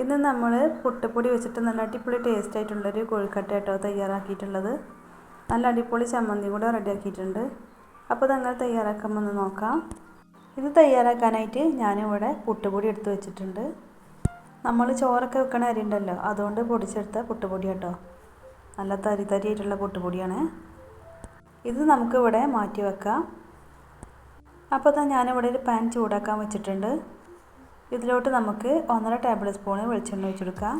ഇന്ന് നമ്മൾ പുട്ടുപൊടി വെച്ചിട്ട് നല്ല അടിപൊളി ടേസ്റ്റ് ആയിട്ടുള്ളൊരു കോഴിക്കട്ട കേട്ടോ തയ്യാറാക്കിയിട്ടുള്ളത്. നല്ല അടിപൊളി ചമ്മന്തി കൂടെ റെഡിയാക്കിയിട്ടുണ്ട്. അപ്പോൾ ഇതങ്ങനെ തയ്യാറാക്കാമെന്ന് നോക്കാം. ഇത് തയ്യാറാക്കാനായിട്ട് ഞാനിവിടെ പുട്ടുപൊടി എടുത്ത് വെച്ചിട്ടുണ്ട്. നമ്മൾ ചോറൊക്കെ വെക്കണ അരി ഉണ്ടല്ലോ അതുകൊണ്ട് പൊടിച്ചെടുത്ത പുട്ടുപൊടി കേട്ടോ നല്ല തരി തരി ആയിട്ടുള്ള പുട്ടുപൊടിയാണ്. ഇത് നമുക്കിവിടെ മാറ്റി വെക്കാം. അപ്പോൾ തന്നെ ഞാനിവിടെ ഒരു പാൻ ചൂടാക്കാൻ വെച്ചിട്ടുണ്ട്. ഇതിലോട്ട് നമുക്ക് ഒന്നര ടേബിൾ സ്പൂണ് വെളിച്ചെണ്ണ ഒഴിച്ചെടുക്കാം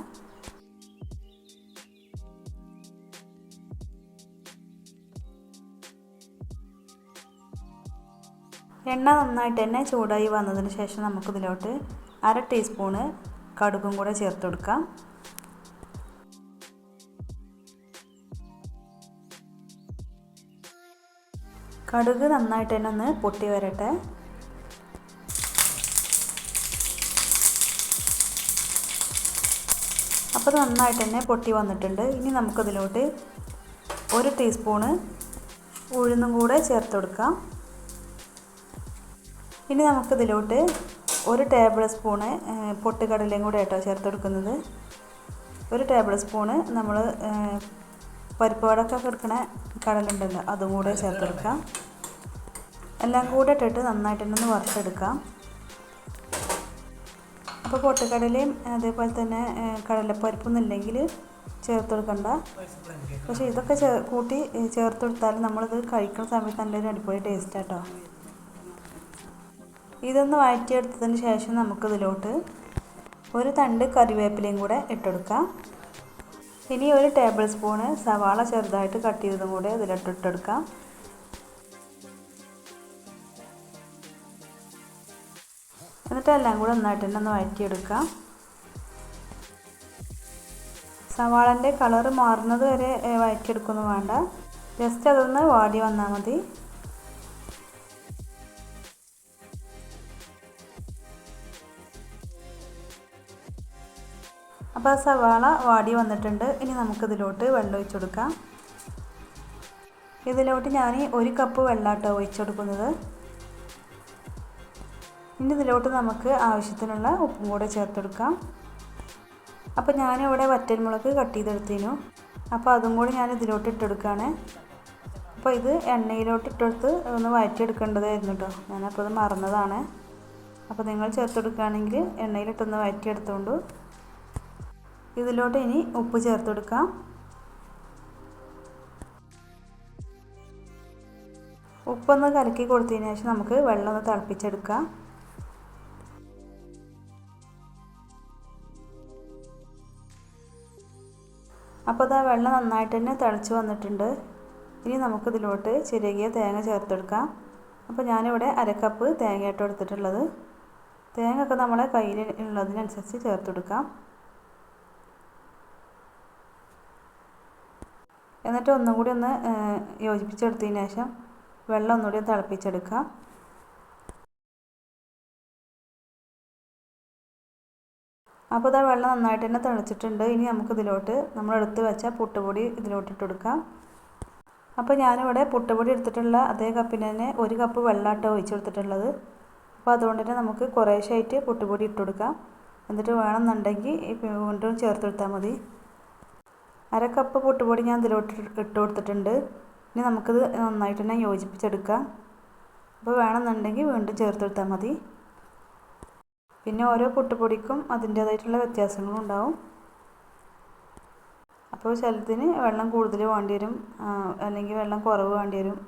എണ്ണ നന്നായിട്ട് തന്നെ ചൂടായി വന്നതിന് ശേഷം നമുക്കിതിലോട്ട് അര ടീസ്പൂണ് കടുകും കൂടെ ചേർത്ത് കൊടുക്കാം. കടുക് നന്നായിട്ട് തന്നെ ഒന്ന് പൊട്ടി വരട്ടെ. അപ്പോൾ അത് നന്നായിട്ട് തന്നെ പൊട്ടി വന്നിട്ടുണ്ട്. ഇനി നമുക്കതിലോട്ട് ഒരു ടീസ്പൂണ് ഉഴുന്നും കൂടെ ചേർത്ത് കൊടുക്കാം. ഇനി നമുക്കിതിലോട്ട് ഒരു ടേബിൾ സ്പൂണ് പൊട്ടുകടലയും കൂടെ ആയിട്ടോ ചേർത്ത് കൊടുക്കുന്നത്. ഒരു ടേബിൾ സ്പൂണ് നമ്മൾ പരിപ്പ് വടക്കൊക്കെ എടുക്കണ കടലുണ്ടല്ലോ അതും കൂടെ ചേർത്ത് കൊടുക്കാം. എല്ലാം കൂടെ ഇട്ടിട്ട് നന്നായിട്ടൊന്ന് വറുത്തെടുക്കാം. അപ്പോൾ പൊട്ടുകടലയും അതേപോലെ തന്നെ കടലപ്പരിപ്പൊന്നും ഇല്ലെങ്കിൽ ചേർത്ത് കൊടുക്കണ്ട. പക്ഷേ ഇതൊക്കെ ചേ കൂട്ടി ചേർത്ത് കൊടുത്താൽ നമ്മളിത് കഴിക്കുന്ന സമയത്ത് നല്ലൊരു അടിപൊളി ടേസ്റ്റ് കേട്ടോ ഇതൊന്ന് വഴറ്റിയെടുത്തതിന് ശേഷം നമുക്കിതിലോട്ട് ഒരു തണ്ട് കറിവേപ്പിലയും കൂടെ ഇട്ടെടുക്കാം. ഇനി ഒരു ടേബിൾ സ്പൂണ് സവാള ചെറുതായിട്ട് കട്ട് ചെയ്തതും കൂടെ ഇതിലിട്ട് എന്നിട്ട് എല്ലാം കൂടെ നന്നായിട്ട് തന്നെ ഒന്ന് വഴറ്റിയെടുക്കാം. സവാളന്റെ കളറ് മാറുന്നത് വരെ വഴറ്റിയെടുക്കൊന്നും വേണ്ട. ജസ്റ്റ് അതൊന്ന് വാടി വന്നാൽ മതി. അപ്പോൾ സവാള വാടി വന്നിട്ടുണ്ട്. ഇനി നമുക്കിതിലോട്ട് വെള്ളം ഒഴിച്ചു കൊടുക്കാം. ഇതിലോട്ട് ഞാൻ ഒരു കപ്പ് വെള്ളാട്ടോ ഒഴിച്ചു കൊടുക്കുന്നത്. ഇനി ഇതിലോട്ട് നമുക്ക് ആവശ്യത്തിനുള്ള ഉപ്പും കൂടെ ചേർത്തെടുക്കാം. അപ്പോൾ ഞാനിവിടെ വറ്റൽമുളക് കട്ട് ചെയ്തെടുത്തിനു അപ്പോൾ അതും കൂടി ഞാൻ ഇതിലോട്ട് ഇട്ടെടുക്കുകയാണ് അപ്പോൾ ഇത് എണ്ണയിലോട്ട് ഇട്ടെടുത്ത് ഒന്ന് വഴറ്റിയെടുക്കേണ്ടതായിരുന്നു കേട്ടോ. ഞാനപ്പോൾ അത് മറന്നതാണ്. അപ്പോൾ നിങ്ങൾ ചേർത്തെടുക്കുകയാണെങ്കിൽ എണ്ണയിലിട്ടൊന്ന് വഴറ്റിയെടുത്തുകൊണ്ട് ഇതിലോട്ട് ഇനി ഉപ്പ് ചേർത്ത് കൊടുക്കാം ഉപ്പൊന്ന് കലക്കി കൊടുത്തതിന് ശേഷം നമുക്ക് വെള്ളം ഒന്ന് തിളപ്പിച്ചെടുക്കാം. അപ്പോൾ അതാ വെള്ളം നന്നായിട്ട് തന്നെ തിളച്ച് വന്നിട്ടുണ്ട്. ഇനി നമുക്കിതിലോട്ട് ചിരകിയ തേങ്ങ ചേർത്തെടുക്കാം. അപ്പോൾ ഞാനിവിടെ അരക്കപ്പ് തേങ്ങയായിട്ട് എടുത്തിട്ടുള്ളത്. തേങ്ങ ഒക്കെ നമ്മളെ കയ്യിൽ ഉള്ളതിനനുസരിച്ച് ചേർത്തെടുക്കാം. എന്നിട്ട് ഒന്നും കൂടി ഒന്ന് യോജിപ്പിച്ചെടുത്തതിന് ശേഷം വെള്ളം ഒന്നുകൂടി തിളപ്പിച്ചെടുക്കാം. അപ്പോൾ ഇതാ വെള്ളം നന്നായിട്ട് തന്നെ തിളച്ചിട്ടുണ്ട്. ഇനി നമുക്കിതിലോട്ട് നമ്മൾ എടുത്ത് വെച്ച പുട്ടുപൊടി ഇതിലോട്ട് ഇട്ട് കൊടുക്കാം. അപ്പോൾ ഞാനിവിടെ പുട്ടുപൊടി എടുത്തിട്ടുള്ള അതേ കപ്പിന് തന്നെ ഒരു കപ്പ് വെള്ളമാട്ടോ ഒഴിച്ച് കൊടുത്തിട്ടുള്ളത് അപ്പോൾ അതുകൊണ്ട് തന്നെ നമുക്ക് കുറേശ്ശായിട്ട് പുട്ടുപൊടി ഇട്ട് കൊടുക്കാം. എന്നിട്ട് വേണമെന്നുണ്ടെങ്കിൽ വീണ്ടും ചേർത്ത് കൊടുത്താൽ മതി. അര കപ്പ് പുട്ടുപൊടി ഞാൻ ഇതിലോട്ട് ഇട്ട് കൊടുത്തിട്ടുണ്ട്. ഇനി നമുക്കിത് നന്നായിട്ട് തന്നെ യോജിപ്പിച്ചെടുക്കാം. അപ്പോൾ വേണമെന്നുണ്ടെങ്കിൽ വീണ്ടും ചേർത്ത് കൊടുത്താൽ മതി. പിന്നെ ഓരോ പുട്ടുപൊടിക്കും അതിന്റേതായിട്ടുള്ള വ്യത്യാസങ്ങളും ഉണ്ടാവും. അപ്പോൾ ചിലതിന് വെള്ളം കൂടുതൽ വേണ്ടി വരും അല്ലെങ്കിൽ വെള്ളം കുറവ് വേണ്ടി വരും.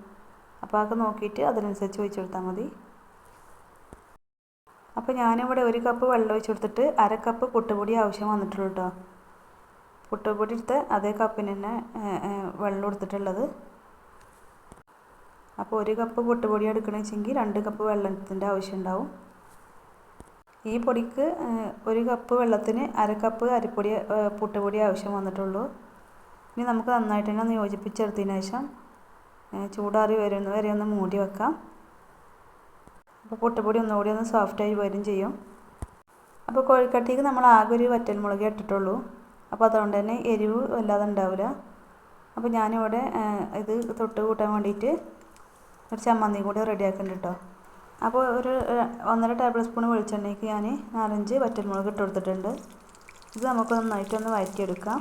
അപ്പോൾ അതൊക്കെ നോക്കിയിട്ട് അതിനനുസരിച്ച് ഒഴിച്ചു കൊടുത്താൽ മതി. അപ്പോൾ ഞാനിവിടെ ഒരു കപ്പ് വെള്ളം ഒഴിച്ചു കൊടുത്തിട്ട് അര കപ്പ് പുട്ടുപൊടി ആവശ്യം വന്നിട്ടുള്ളൂ കേട്ടോ. പുട്ടുപൊടി എടുത്ത് അതേ കപ്പിന് തന്നെ വെള്ളം എടുത്തിട്ടുള്ളത് അപ്പോൾ ഒരു കപ്പ് പുട്ടുപൊടി എടുക്കണമെന്ന് വെച്ചെങ്കിൽ രണ്ട് കപ്പ് വെള്ളത്തിന്റെ ആവശ്യം ഉണ്ടാവും. ഈ പൊടിക്ക് ഒരു കപ്പ് വെള്ളത്തിന് അര കപ്പ് അരിപ്പൊടി പുട്ടുപൊടി ആവശ്യം വന്നിട്ടുള്ളൂ. ഇനി നമുക്ക് നന്നായിട്ട് തന്നെ ഒന്ന് യോജിപ്പിച്ചെടുത്തതിന് ശേഷം ചൂടാറി വരുന്ന വരെ ഒന്ന് മൂടി വെക്കാം. അപ്പോൾ പുട്ടുപൊടി ഒന്നുകൂടി ഒന്ന് സോഫ്റ്റായി വരും ചെയ്യും. അപ്പോൾ കോഴിക്കട്ടിക്ക് നമ്മൾ ആകെ ഒരു വറ്റൽമുളക് ഇട്ടിട്ടുള്ളൂ. അപ്പോൾ അതുകൊണ്ട് തന്നെ എരിവ് വല്ലാതെ ഉണ്ടാവില്ല അപ്പോൾ ഞാനിവിടെ ഇത് തൊട്ട് കൂട്ടാൻ വേണ്ടിയിട്ട് ഒരു ചമ്മന്തി കൂടി റെഡിയാക്കുന്നുണ്ട് കേട്ടോ അപ്പോൾ ഒരു ഒന്നര ടേബിൾ സ്പൂൺ വെളിച്ചെണ്ണയ്ക്ക് ഞാൻ നാലഞ്ച് വറ്റൽമുളക് ഇട്ട് കൊടുത്തിട്ടുണ്ട്. ഇത് നമുക്ക് നന്നായിട്ടൊന്ന് വഴറ്റിയെടുക്കാം.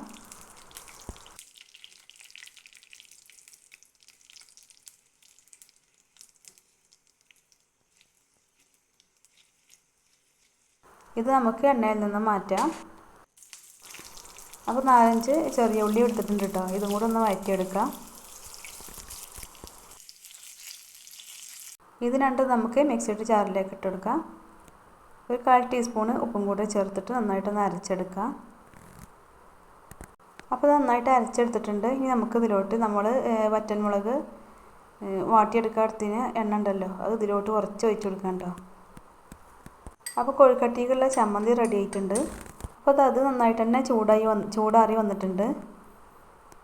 ഇത് നമുക്ക് എണ്ണയിൽ നിന്ന് മാറ്റാം. അപ്പോൾ നാലഞ്ച് ചെറിയ ഉള്ളി എടുത്തിട്ടുണ്ട് കേട്ടോ. ഇതും കൂടെ ഒന്ന് വഴറ്റിയെടുക്കാം. ഇത് രണ്ടും നമുക്ക് മിക്സിയുടെ ജാറിലേക്ക് ഇട്ടെടുക്കാം ഒരു കാൽ ടീസ്പൂണ് ഉപ്പും കൂടെ ചേർത്തിട്ട് നന്നായിട്ടൊന്ന് അരച്ചെടുക്കാം അപ്പോൾ നന്നായിട്ട് അരച്ചെടുത്തിട്ടുണ്ട്. ഇനി നമുക്ക് ഇതിലോട്ട് നമ്മൾ വറ്റൻമുളക് വാട്ടിയെടുക്കാടത്തിന് എണ്ണ ഉണ്ടല്ലോ അത് ഇതിലോട്ട് കുറച്ച് ഒഴിച്ചു കൊടുക്കാം അപ്പോൾ കോഴിക്കട്ടിക്കുള്ള ചമ്മന്തി റെഡി ആയിട്ടുണ്ട്. അപ്പോൾ അത് നന്നായിട്ട് തന്നെ ചൂടായി വന്ന് ചൂടാറി വന്നിട്ടുണ്ട്.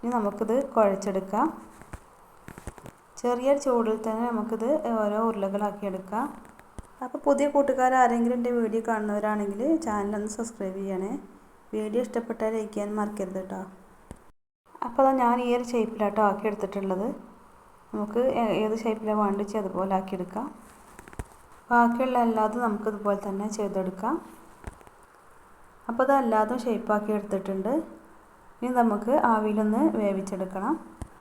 ഇനി നമുക്കിത് കുഴച്ചെടുക്കാം. ചെറിയ ചൂടിൽ തന്നെ നമുക്കിത് ഓരോ ഉരുളകളാക്കി എടുക്കാം. അപ്പോൾ പുതിയ കൂട്ടുകാർ ആരെങ്കിലും എന്റെ വീഡിയോ കാണുന്നവരാണെങ്കിൽ ചാനൽ ഒന്ന് സബ്സ്ക്രൈബ് ചെയ്യണേ. വീഡിയോ ഇഷ്ടപ്പെട്ടാൽ ലൈക്ക് ചെയ്യാൻ മറക്കരുത് കേട്ടോ അപ്പോൾ അതാ ഞാൻ ഈ ഒരു ഷേപ്പിലാട്ടോ ആക്കി എടുത്തിട്ടുള്ളത്. നമുക്ക് ഏത് ഷേപ്പിലാണ് വേണ്ടിച്ച് അതുപോലെ ആക്കിയെടുക്കാം ബാക്കിയുള്ള എല്ലാതും നമുക്ക് ഇതുപോലെ തന്നെ ചെയ്തെടുക്കാം. അപ്പോൾ അതല്ലാതും ഷേപ്പാക്കി എടുത്തിട്ടുണ്ട്. ഇനി നമുക്ക് ആവിയിലൊന്ന് വേവിച്ചെടുക്കണം.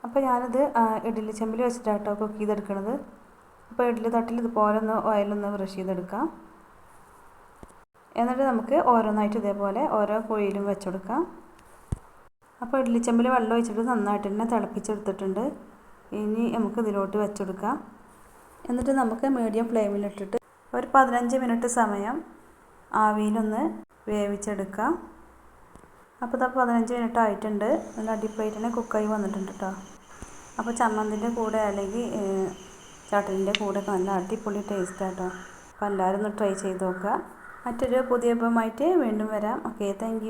അപ്പോൾ ഞാനിത് ഇഡ്ഡലി ചെമ്പിൽ വെച്ചിട്ടാട്ടോ കുക്ക് ചെയ്തെടുക്കണത്. അപ്പോൾ ഇഡ്ഡലി തട്ടിൽ ഇതുപോലെ ഒന്ന് ഓയിലൊന്ന് ബ്രഷ് ചെയ്തെടുക്കാം. എന്നിട്ട് നമുക്ക് ഓരോന്നായിട്ട് ഇതേപോലെ ഓരോ കുഴിയിലും വെച്ചെടുക്കാം. അപ്പോൾ ഇഡ്ഡലി ചെമ്പിൽ വെള്ളം ഒഴിച്ചിട്ട് നന്നായിട്ട് തന്നെ തിളപ്പിച്ചെടുത്തിട്ടുണ്ട്. ഇനി നമുക്ക് ഇതിലോട്ട് വെച്ചെടുക്കാം. എന്നിട്ട് നമുക്ക് മീഡിയം ഫ്ലെയിമിലിട്ടിട്ട് ഒരു പതിനഞ്ച് മിനിറ്റ് സമയം ആവിയിലൊന്ന് വേവിച്ചെടുക്കാം. അപ്പോൾ ഇതാ പതിനഞ്ച് മിനിറ്റ് ആയിട്ടുണ്ട് നല്ല അടിപൊളിയായിട്ട് കുക്കായി വന്നിട്ടുണ്ട് കേട്ടോ അപ്പോൾ ചമ്മന്തിന്റെ കൂടെ അല്ലെങ്കിൽ ചട്ടനിന്റെ കൂടെ നല്ല അടിപൊളി ടേസ്റ്റ് കേട്ടോ അപ്പോൾ എല്ലാവരും ഒന്ന് ട്രൈ ചെയ്ത് നോക്കുക മറ്റൊരു പുതിയ ഇപ്പമായിട്ട് വീണ്ടും വരാം. Okay thank